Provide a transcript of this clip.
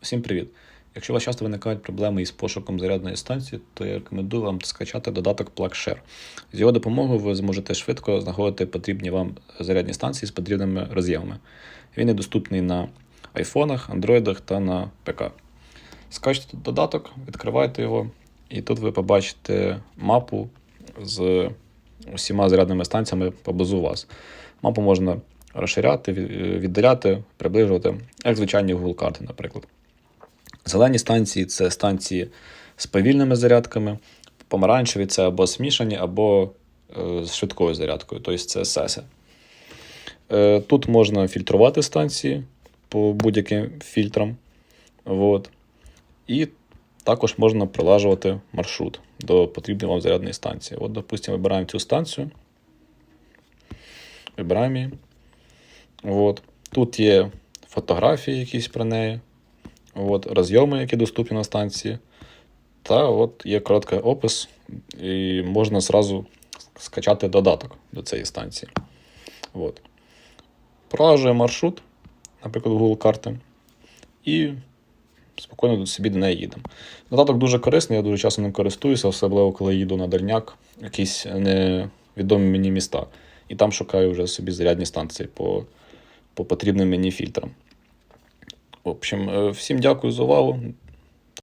Всім привіт! Якщо у вас часто виникають проблеми із пошуком зарядної станції, то я рекомендую вам скачати додаток PlugShare. З його допомогою ви зможете швидко знаходити потрібні вам зарядні станції з потрібними роз'ємами. Він є доступний на айфонах, андроїдах та на ПК. Скачайте додаток, відкривайте його, і тут ви побачите мапу з усіма зарядними станціями поблизу вас. Мапу можна розширяти, віддаляти, приближувати, як звичайні Google карти, наприклад. Зелені станції це станції з повільними зарядками, помаранчеві це або смішані, або е, з швидкою зарядкою, тобто це сеси. Е, тут можна фільтрувати станції по будь-яким фільтрам. От. І також можна прилажувати маршрут до потрібної вам зарядної станції. От, допустимо, вибираємо цю станцію. Вибираємо її. От. Тут є фотографії якісь про неї, от, розйоми, які доступні на станції. Та от є короткий опис, і можна зразу скачати додаток до цієї станції. От. Пролажує маршрут, наприклад, Google карти, і спокійно собі до неї їдемо. Додаток дуже корисний, я дуже часто ним користуюся, особливо коли їду на дальняк, якісь невідомі мені міста. І там шукаю вже собі зарядні станції по, по потрібним мені фільтрам. В общем, е, всім дякую за увагу.